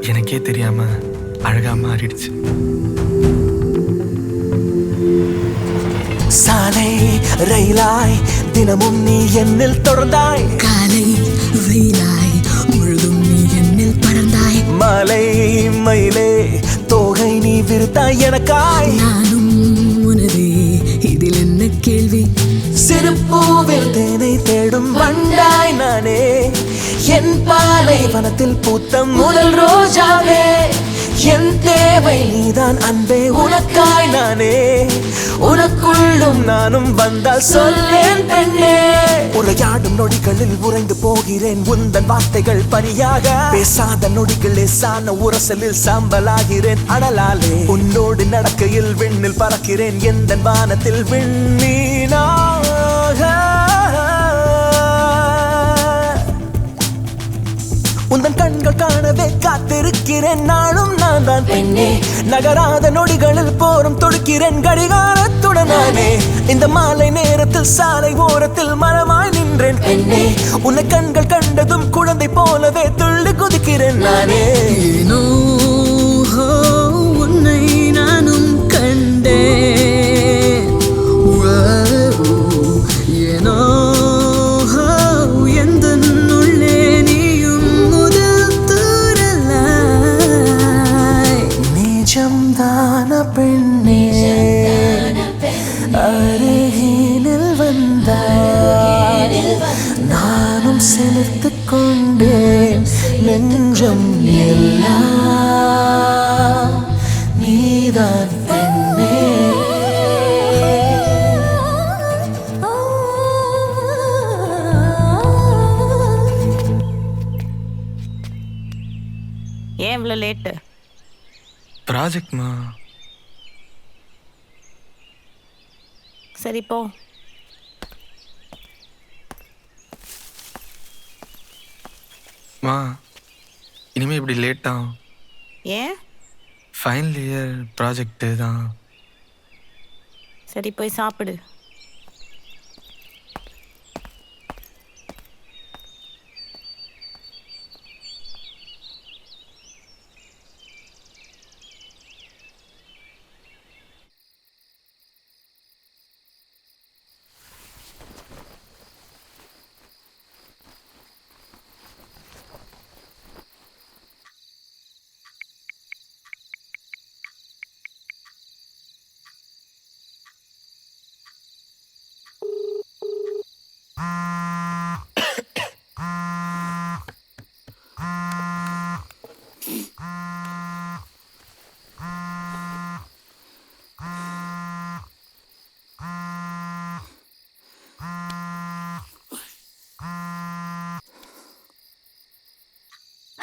எனக்கே தெரியாம அழகா மாறிடுச்சு. சாலை ரயிலாய் தினமும் நீ என்னில் தொடர்ந்தாய். காலை வெயிலாய் முழுதும் நீ என்னில் பறந்தாய். மாலை மயிலே தோகை நீ விருத்தாய் எனக்காய். நானும் பூவில் தேனை தேடும் வண்டாய் நானே. என் பாலை வனத்தில் பூத்த முதல் ரோஜாவே. என் தேவை நீதான் அன்பே உனக்காய் நானே. உனக்குள்ளும் நானும் வந்தால் சொல்லேன் பெண்ணே. உரையாடும் நொடிகளில் உறைந்து போகிறேன். உந்தன் வார்த்தைகள் பனியாக பேசாத நொடிகள் லேசான உரசலில் சாம்பலாகிறேன். அடலாலே உன்னோடு நடக்கையில் விண்ணில் பறக்கிறேன். எந்த வானத்தில் விண்ணீனாக உந்தன் கண்கள் காணவே காத்திருக்கிறேன். நாளும் நான் தான் பெண்ணே. நகராத நொடிகளில் போரும் தொடுக்கிறேன். கடிகாரத்துடன் நானே. இந்த மாலை நேரத்தில் சாலை ஓரத்தில் மரமாய் நின்றேன். பெண்ணே. உன்னை கண்கள் கண்டதும் குழந்தை போலவே துள்ளி குதிக்கிறேன். நானே. ஏனோ நெஞ்சம் எல்லாம் நீதான் பெண்ணே. ஏன் இவ்வளோ லேட்டு ப்ராஜெக்ட்மா சரி போ. மா இனிமே இப்படி லேட்டா ஏன்? ஃபைனல் இயர் ப்ராஜெக்ட்டு தான். சரி போய் சாப்பிடு.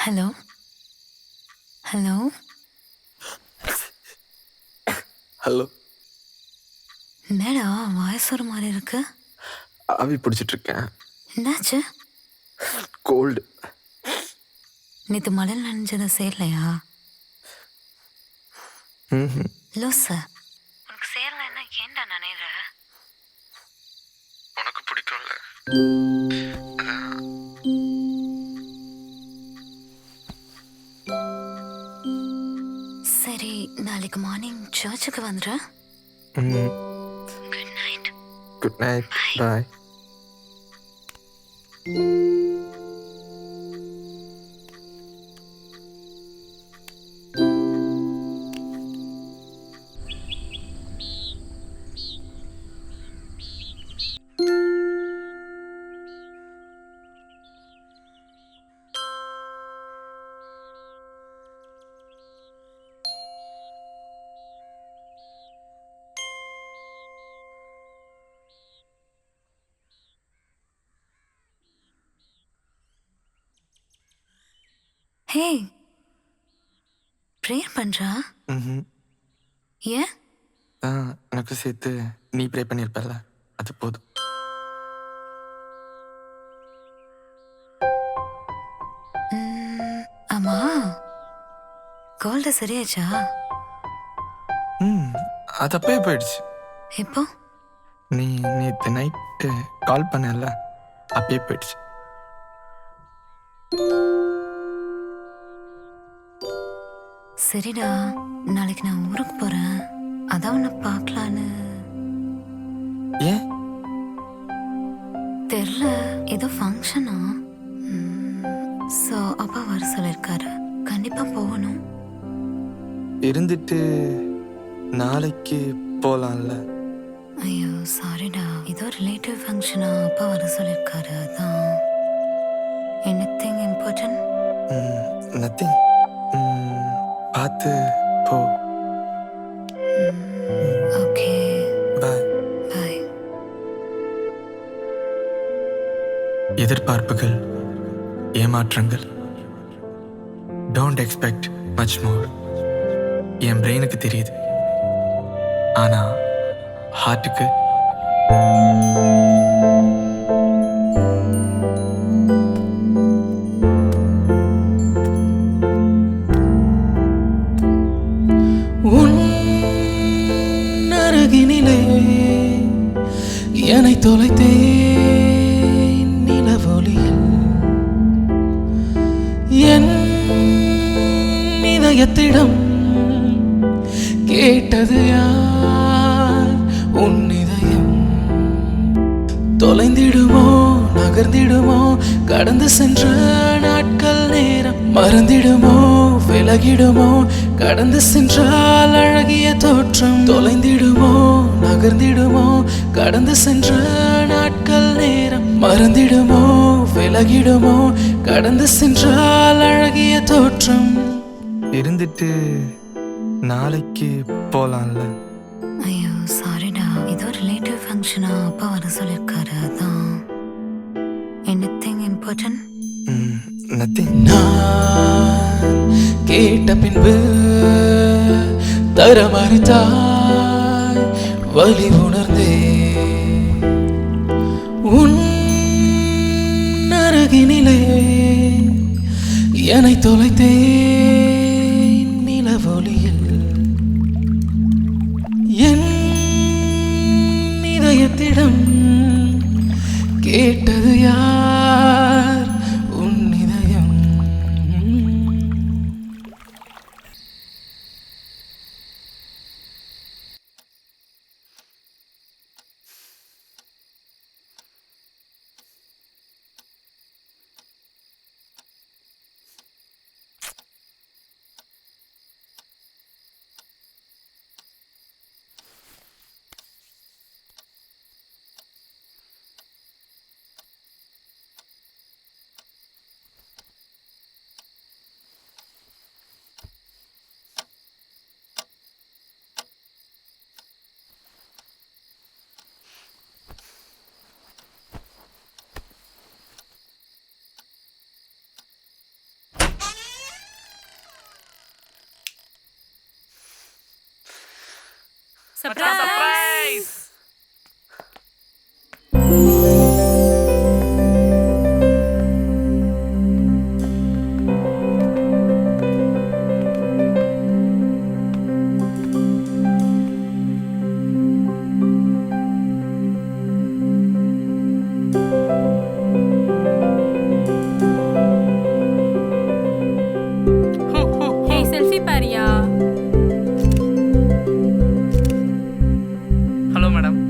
ஹலோ? ஹலோ? ஹலோ? என்னடா வாய்ஸ் ஒரு மாதிரி இருக்கு. ஆவி பிடிச்சிட்டு இருக்கேன் என்னாச்சு? கோல்டு நேற்று மழை நனைஞ்சதை சேரலையா ம் லூசு. உனக்கு சேரலைன்னா ஏன்டா நினைற உனக்கு பிடிக்கும்ல. நாளைக்கு மார்னிங் சர்ச்சுக்கு வந்துடுறேன் ம். Good night good night bye hey prayer பண்ணுறா ம் ஏன்? எனக்கு சேர்த்து நீ ப்ரே பண்ணியிருப்பல அது போதும். ம், ஆமா. கோல்டு சரியாச்சா? ம் அது அப்பயே போயிடுச்சு. எப்போ? நீ நேற்று நைட்டு கால் பண்ணல அப்பயே போயிடுச்சு. சரிடா நாளைக்கு நான் ஊருக்கு போறேன். அதான் உன்னை பார்க்கலான்னு. ஏன்? தெரில ஏதோ ஃபங்க்ஷனா ஸோ அப்பா வர சொல்லியிருக்காரு கண்டிப்பா போகணும். இருந்துட்டு நாளைக்கு போலாம்ல. ஐயோ சாரிடா ஏதோ ரிலேட்டிவ் ஃபங்க்ஷனா அப்பா வர சொல்லியிருக்காரு அதான். எனிதிங் இம்பார்ட்டன்ட் நத்திங் பார்த்து போ. ஓகே. பாய். பாய். எதிர்பார்ப்புகள் ஏமாற்றங்கள். டோன்ட் எக்ஸ்பெக்ட் மச் மோர் என் பிரெயினுக்கு தெரியுது. ஆனா ஹார்ட்டுக்கு என்னை தொலைத்தேன் நிலவொலியில் என் இதயத்திடம் கேட்டது யார்? உன் இதயம் தொலைந்திடுமோ நகர்ந்திடுமோ? கடந்து சென்ற நாட்கள் நேரம் மறந்திடுமோ விலகிடுமோ? கடந்து சென்றால் அழகிய தோற்றம் தொலைந்திடுமோ? நகர்ந்திடுமோ? கடந்து சென்ற நாட்கள் நேரம் மறந்திடுமோ? விலகிடுமோ? கடந்து சென்றால் அழகிய தோற்றம். இருந்துட்டு நாளைக்கு போலாம்ல. ஐயோ சாரிடா ஏதோ ரிலேட்டிவ் ஃபங்க்ஷனா அப்பா வர சொல்லியிருக்காரு அதான். எனிதிங் இம்பார்ட்டன்ட் நத்திங் நான் கேட்ட பின்பு தர மறுத்தாய். வலி உணர்ந்தே. உன் அருகினிலே என்னை தொலைத்தேன் சர்ப்ரைஸ் எவ்வளோ மேடம்.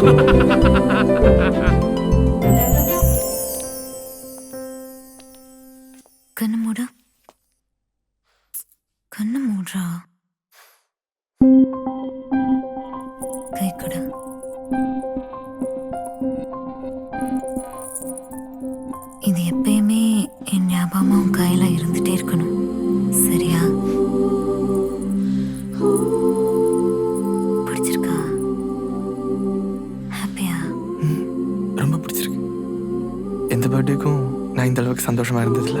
கண்ணு மூடு. இது எப்பயுமே என் ஞாபகமா உன் கையில இருந்துட்டே இருக்கணும். சரியா? இந்த அளவுக்கு சந்தோஷமா இருந்ததில்ல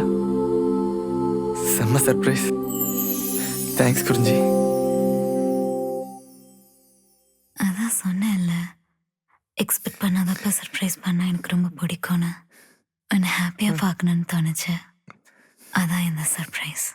செம்ம சர்ப்ரைஸ் தேங்க்ஸ் குறிஞ்சி அதான் சொன்னேன்ல. எக்ஸ்பெக்ட் பண்ணாதப்ப சர்ப்ரைஸ் பண்ண எனக்கு ரொம்ப பிடிக்கும்னு. உன்னை ஹாப்பியாக பார்க்கணுன்னு தோணுச்சு. அதான் இந்த சர்ப்ரைஸ்